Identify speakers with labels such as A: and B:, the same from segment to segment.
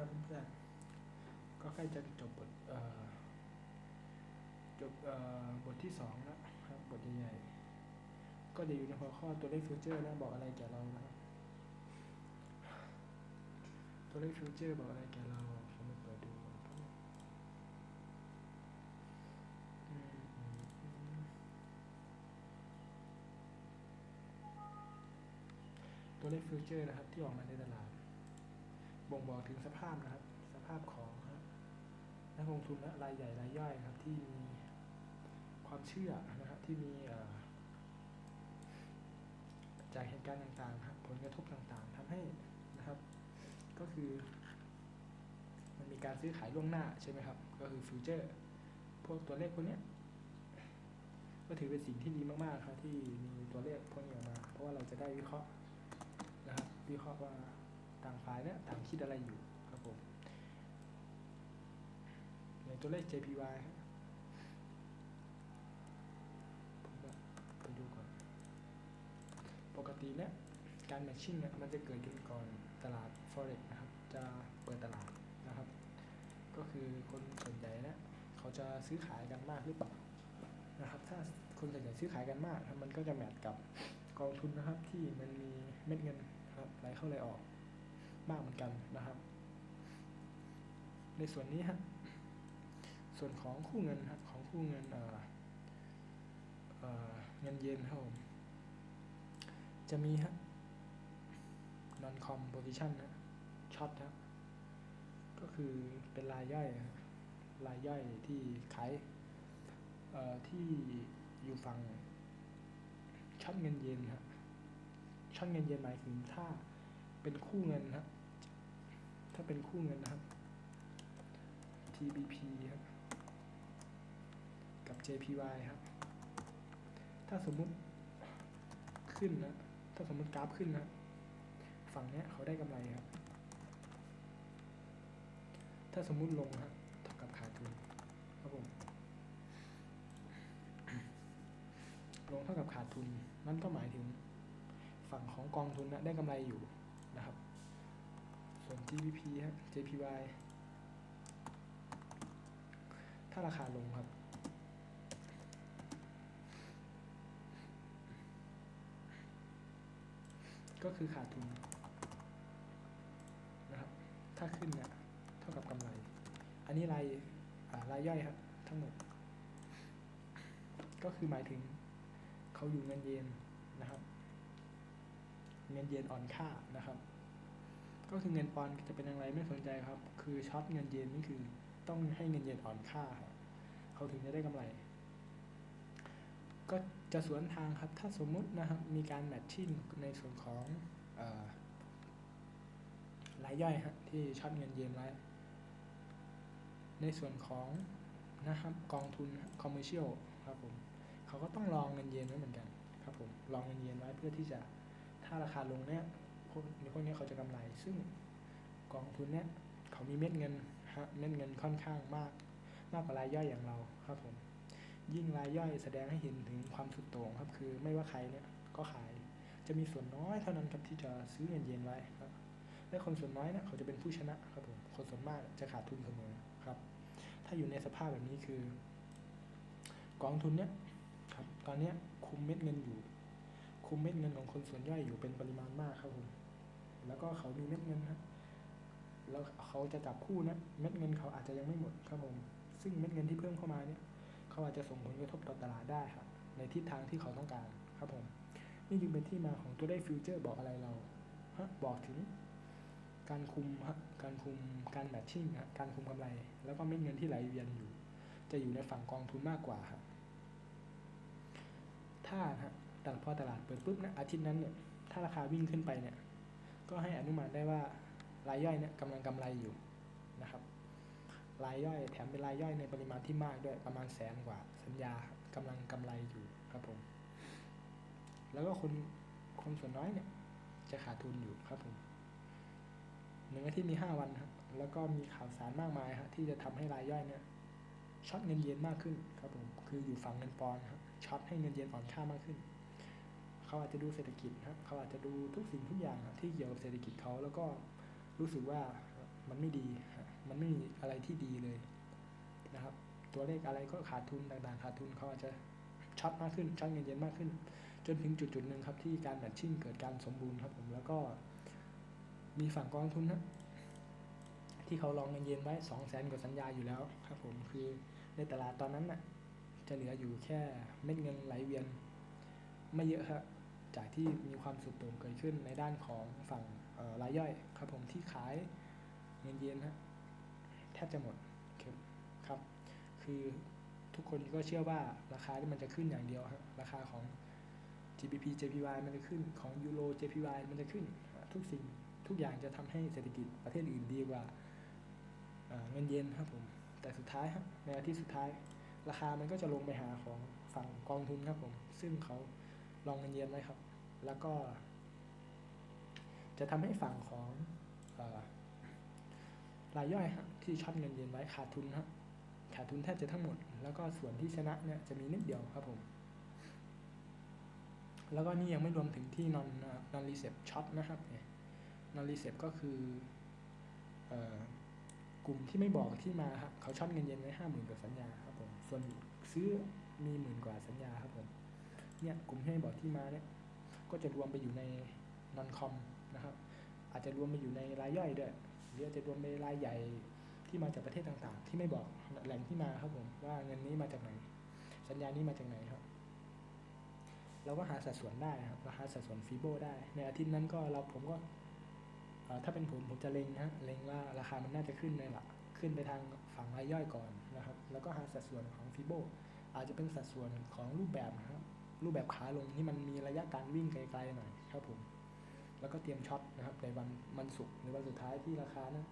A: ครับเพื่อนก็ใกล้จะจบบทจบบทที่สองแล้วครับบทใหญ่ๆก็จะอยู่ในหัวข้อตัวเลขฟิวเจอร์นะบอกอะไรแก่เรานะครับตัวเลขฟิวเจอร์บอกอะไรแก่เราผมไปเปิดดูก่อนครับอืมอืมอืมตัวเลขฟิวเจอร์นะครับที่ออกมาในตลาด บ่งบอกถึงสภาพนะครับ สภาพของนักลงทุนและรายใหญ่รายย่อยครับ ที่มีความเชื่อนะครับที่มีจากเหตุการณ์ต่างๆครับ ผลกระทบต่างๆทำให้นะครับ ก็คือ มันมีการซื้อขายล่วงหน้าใช่ไหมครับ ก็คือฟิวเจอร์ พวกตัวเลขพวกเนี้ยก็ถือเป็นสิ่งที่ดีมากๆครับที่มีตัวเลขพวกนี้ออกมา เพราะว่าเราจะได้วิเคราะห์นะครับวิเคราะห์ว่า ต่างฝ่ายเนี่ยต่างคิดอะไรอยู่ครับผมในตัวเลข JPY ครับผมไปดูก่อน ปกติเนี่ยการแมทชิ่งเนี่ยมันจะเกิดขึ้นก่อนตลาด Forex นะครับ จะเปิดตลาดนะครับ ก็คือคนส่วนใหญ่เนี่ยเขาจะซื้อขายกันมากหรือเปล่านะครับ ถ้าคนส่วนใหญ่ซื้อขายกันมากมันก็จะแมทกับกองทุนนะครับที่มันมีเม็ดเงินครับไหลเข้าไหลออก มากเหมือนกันนะครับ ในส่วนนี้ฮะส่วนของคู่เงินครับของคู่เงินเเงินเยนครับผมจะมีฮะ non com position นะช็อตครับก็คือเป็นรายย่อยรายย่อยที่ขายที่อยู่ฝั่งช็อตเงินเยนครับช็อตเงินเยนหมายถึงถ้าเป็นคู่เงินครับ ถ้าเป็นคู่เงินนะครับ TBP ครับกับ JPY ครับ ถ้าสมมุติขึ้นนะ ถ้าสมมุติกราฟขึ้นนะ ฝั่งเนี้ยเขาได้กำไรครับ ถ้าสมมุติลงครับเท่ากับขาดทุนครับผม ลงเท่ากับขาดทุน นั่นก็หมายถึงฝั่งของกองทุนนะได้กำไรอยู่ ส่วน GBP ครับ JPY ถ้าราคาลงครับ ก็คือขาดทุนนะครับ ถ้าขึ้นเนี่ยเท่ากับกำไร อันนี้รายรายย่อยครับ ทั้งหมด ก็คือหมายถึงเขาอยู่เงินเยนนะครับ เงินเยนอ่อนค่านะครับ ก็คือเงินปอนจะเป็นอย่างไรไม่สนใจครับ คือช็อตเงินเยนนี่คือต้องให้เงินเยนอ่อนค่าครับเขาถึงจะได้กำไร ก็จะสวนทางครับ ถ้าสมมุตินะครับมีการแมทชิ่งในส่วนของรายย่อยฮะที่ช็อตเงินเยนไว้ในส่วนของนะครับกองทุนคอมเมอร์เชียลครับผมเขาก็ต้องลองเงินเยนไว้เหมือนกันครับผมลองเงินเยนไว้เพื่อที่จะถ้าราคาลงเนี่ย พวกพวกนี้เขาจะกำไร ซึ่งกองทุนเนี่ยเขามีเม็ดเงินฮะเม็ดเงินค่อนข้างมาก มากกว่ารายย่อยอย่างเราครับผม ยิ่งรายย่อยแสดงให้เห็นถึงความสุดโต่งครับ คือไม่ว่าใครเนี่ยก็ขาย จะมีส่วนน้อยเท่านั้นครับที่จะซื้อเงินเยนไว้ครับและคนส่วนน้อยเนี่ยเขาจะเป็นผู้ชนะครับผม คนส่วนมากจะขาดทุนเสมอครับ ถ้าอยู่ในสภาพแบบนี้คือ กองทุนเนี่ยครับ ตอนเนี้ยคุมเม็ดเงินอยู่ คุมเม็ดเงินของคนส่วนย่อยอยู่เป็นปริมาณมากครับผม แล้วก็เขามีเม็ดเงินครับแล้วเขาจะจับคู่นะเม็ดเงินเขาอาจจะยังไม่หมดครับผมซึ่งเม็ดเงินที่เพิ่มเข้ามาเนี่ยเขาอาจจะส่งผลกระทบต่อตลาดได้ครับในทิศทางที่เขาต้องการครับผมนี่จึงเป็นที่มาของตัวได้ฟิวเจอร์บอกอะไรเราฮะบอกถึงการคุมฮะการคุมการแมทชิ่งฮะการคุมกำไร แล้วก็เม็ดเงินที่ไหลเวียนอยู่ จะอยู่ในฝั่งกองทุนมากกว่าครับถ้าฮะแต่พอตลาดเปิดปุ๊บนะอาทิตย์นั้นเนี่ยถ้าราคาวิ่งขึ้นไปเนี่ย ก็ให้อนุมานได้ว่ารายย่อยเนี่ยกำลังกำไรอยู่นะครับรายย่อยแถมเป็นรายย่อยในปริมาณที่มากด้วยประมาณแสนกว่า สัญญากำลังกำไรอยู่ครับผม แล้วก็คนคนส่วนน้อยเนี่ย จะขาดทุนอยู่ครับผมหนึ่งอาทิตย์มีห้าวันครับแล้วก็มีข่าวสารมากมายครับที่จะทำให้รายย่อยเนี่ยช็อตเงินเย็นมากขึ้นครับผมคืออยู่ฝั่งเงินปอนครับช็อตให้เงินเย็นอ่อนค่ามากขึ้น เขาอาจจะดูเศรษฐกิจครับเขาอาจจะดูทุกสิ่งทุกอย่างครับที่เกี่ยวกับเศรษฐกิจเขาแล้วก็รู้สึกว่ามันไม่ดี มันไม่มีอะไรที่ดีเลยนะครับ ตัวเลขอะไรก็ขาดทุนต่างๆ ขาดทุนเขาอาจจะช็อตมากขึ้นช็อตเงินเย็นมากขึ้น จนถึงจุดจุดๆหนึ่งครับที่การแมทชิ่งเกิดการสมบูรณ์ครับผมแล้วก็ มีฝั่งกองทุนนะที่เขาลองเงินเย็นไว้สองแสนกว่าสัญญาอยู่แล้วครับผมคือในตลาดตอนนั้นน่ะจะเหลืออยู่แค่เม็ดเงินไหลเวียน ไม่เยอะครับ จากที่มีความสุดโต่งเกิดขึ้นในด้านของฝั่งรายย่อยครับผมที่ขายเงินเย็นฮะแทบจะหมดครับ คือทุกคนก็เชื่อว่าราคาที่มันจะขึ้นอย่างเดียวครับราคาของ GBP JPY มันจะขึ้นของยูโร JPY มันจะขึ้นทุกสิ่งทุกอย่างจะทำให้เศรษฐกิจประเทศอื่นดีกว่าเงินเยนครับผมแต่สุดท้ายครับในอาทิตย์สุดท้าย ราคามันก็จะลงไปหาของฝั่งกองทุนครับผมซึ่งเขา ลองเงินเยนไว้ครับ แล้วก็ จะทำให้ฝั่งของรายย่อยที่ช็อตเงินเยนไว้ขาดทุนครับขาดทุนแทบจะทั้งหมด แล้วก็ส่วนที่ชนะเนี่ยจะมีนิดเดียวครับผม แล้วก็นี่ยังไม่รวมถึงที่ non non receive shot นะครับ non receive ก็คืออกลุ่มที่ไม่บอกที่มาครับเขาช็อตเงินเย็นไว้ห้าหมื่นกว่าสัญญาครับผม ส่วนซื้อมีหมื่นกว่าสัญญาครับผม เนี่ยกลุ่มที่ไม่บอกที่มาเนี่ยก็จะรวมไปอยู่ใน non com นะครับ อาจจะรวมไปอยู่ในรายย่อยด้วยหรืออาจจะรวมในรายใหญ่ที่มาจากประเทศต่างๆ ที่ไม่บอกแหล่งที่มาครับผมว่าเงินนี้มาจากไหน สัญญานี้มาจากไหนครับ เราก็หาสัดส่วนได้ครับเราหาสัดส่วนฟีโบได้ ในอาทิตย์นั้นก็เราผมก็ถ้าเป็นผมผมจะเล็งนะฮะเล็งว่าราคามันน่าจะขึ้นในหละขึ้นไปทางฝั่งรายย่อยก่อนนะครับ แล้วก็หาสัดส่วนของฟีโบอาจจะเป็นสัดส่วนของรูปแบบนะครับ รูปแบบขาลงที่มันมีระยะการวิ่งไกลๆหน่อยครับผม แล้วก็เตรียมช็อตนะครับในวันวันศุกร์ในวันสุดท้ายที่ราคานะ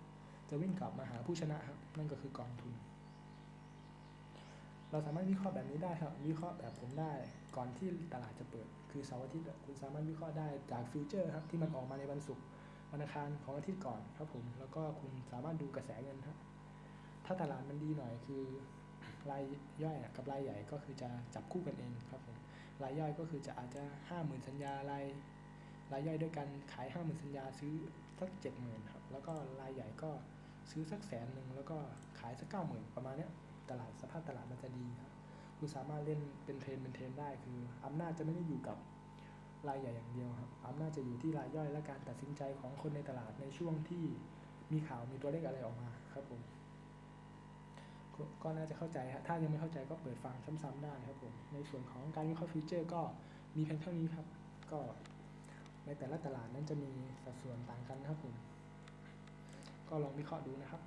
A: จะวิ่งกลับมาหาผู้ชนะครับนั่นก็คือกองทุน เราสามารถวิเคราะห์แบบนี้ได้ครับ วิเคราะห์แบบผมได้ก่อนที่ตลาดจะเปิด คือเสาร์อาทิตย์คุณสามารถวิเคราะห์ได้จากฟิวเจอร์ครับที่มันออกมาในวันศุกร์วันอังคารของอาทิตย์ก่อนครับผมแล้วก็คุณสามารถดูกระแสเงินครับถ้าตลาดมันดีหน่อยคือรายย่อยกับรายใหญ่ก็คือจะจับคู่กันเองครับผม รายย่อยก็คือจะอาจจะห้าหมื่นสัญญารายรายย่อยด้วยกันขายห้าหมื่นสัญญาซื้อสักเจ็ดหมื่นครับแล้วก็รายใหญ่ก็ซื้อสักแสนหนึ่งแล้วก็ขายสักเก้าหมื่นประมาณเนี้ยตลาดสภาพตลาดมันจะดีครับคุณสามารถเล่นเป็นเทรนเป็นเทรนได้คืออำนาจจะไม่ได้อยู่กับรายใหญ่อย่างเดียวครับอำนาจจะอยู่ที่รายย่อยและการตัดสินใจของคนในตลาดในช่วงที่มีข่าวมีตัวเลขอะไรออกมาครับผม ก็น่าจะเข้าใจครับถ้ายังไม่เข้าใจก็เปิดฟังซ้ำๆได้ครับผมในส่วนของการวิเคราะห์ฟิวเจอร์ก็มีเพียงเท่านี้ครับ ก็ในแต่ละตลาดนั้นจะมีสัดส่วนต่างกันนะครับผมก็ลองวิเคราะห์ดูนะครับ